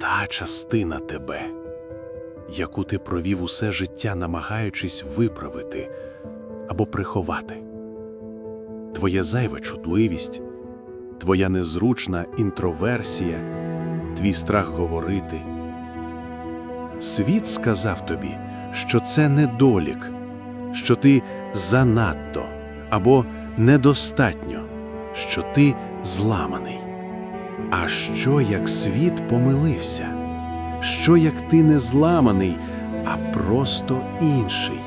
та частина тебе, яку ти провів усе життя, намагаючись виправити або приховати. Твоя зайва чутливість, твоя незручна інтроверсія, твій страх говорити. Світ сказав тобі, що це недолік, що ти занадто або недостатньо, що ти зламаний. А що як світ помилився? Що як ти не зламаний, а просто інший?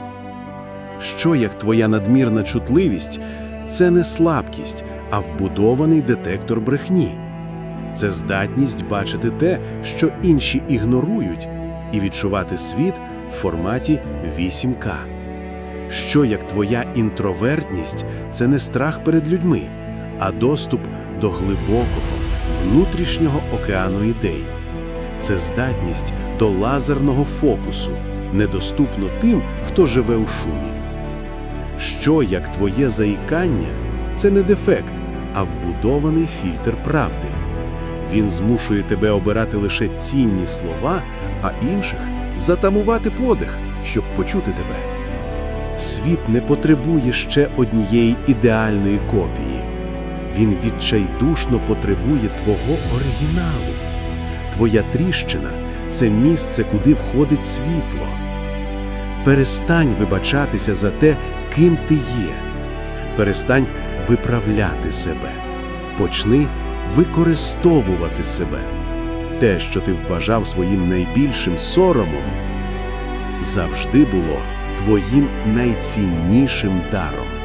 Що як твоя надмірна чутливість це не слабкість, а вбудований детектор брехні? Це здатність бачити те, що інші ігнорують, і відчувати світ в форматі 8К. Що як твоя інтровертність це не страх перед людьми, а доступ до глибокого, внутрішнього океану ідей. Це здатність до лазерного фокусу, недоступно тим, хто живе у шумі. Що як твоє заїкання це не дефект, а вбудований фільтр правди. Він змушує тебе обирати лише цінні слова, а інших затамувати подих, щоб почути тебе. Світ не потребує ще однієї ідеальної копії. Він відчайдушно потребує твого оригіналу. Твоя тріщина це місце, куди входить світло. Перестань вибачатися за те, ким ти є. Перестань виправляти себе. Почни використовувати себе. Те, що ти вважав своїм найбільшим соромом, завжди було твоїм найціннішим даром.